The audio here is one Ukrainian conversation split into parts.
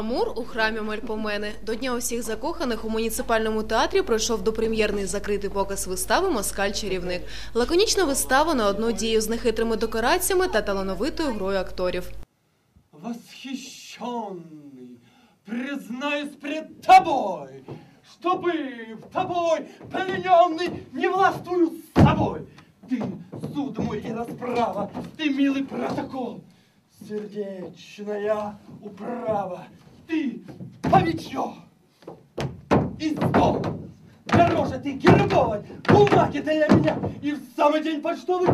Амур у храмі Мельпомени. До Дня усіх закоханих у муніципальному театрі пройшов допрем'єрний закритий показ вистави Москаль-чарівник. Лаконічна вистава на одну дію з нехитрими декораціями та талановитою грою акторів. Восхищенный, признаюсь пред тобой, что быв тобой плененный, не властвую с собой. Ты суд мой и расправа, ты милый протокол, сердечная управа, ты повечё и стол. Дороже ты гербовой, бумаги для меня, и в самый день почтовый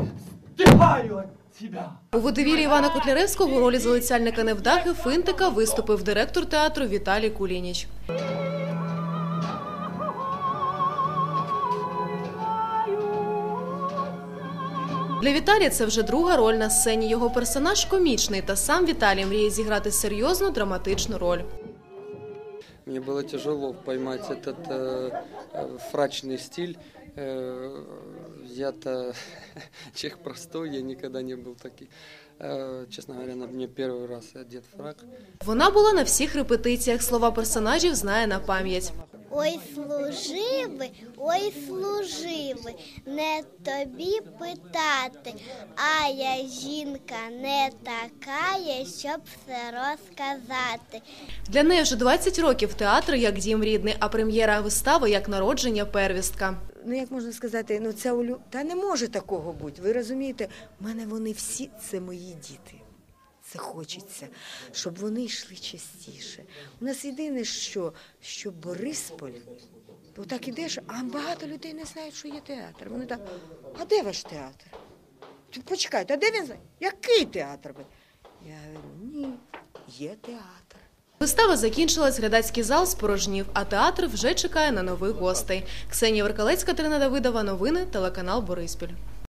стыхаю от тебя. У водовілі Івана Котляревського у ролі залицяльника невдахи Финтика виступив директор театру Віталій Кулініч. Для Віталія це вже друга роль на сцені. Його персонаж комічний, та сам Віталій мріє зіграти серйозну драматичну роль. Мне было тяжело поймать этот э, э, фрачный стиль. Э, я-то человек простой, я никогда не был таким. Э, честно говоря, на мне первый раз одет фрак. Вона була на всіх репетиціях. Слова персонажів знає на пам'ять. Ой, служиви, ой, служиви, не тобі питати, а я жінка не така, щоб все розказати. Для неї вже 20 років театр як дім рідний, а прем'єра вистави як народження первістка. ну як можна сказати, ну це улю... Та не може такого бути. Ви розумієте, в мене вони всі це мої діти. Це хочеться, щоб вони йшли частіше. У нас єдине, що, що Борисполь, бо так ідеш, а багато людей не знають, що є театр. Вони так, а де ваш театр? Почекайте, а де він знає? Який театр? Я говорю, ні, є театр. Вистава закінчилась, глядацький зал спорожнів, а театр вже чекає на нових гостей. Ксенія Веркалецька, Катерина Давидова, новини, телеканал Бориспіль.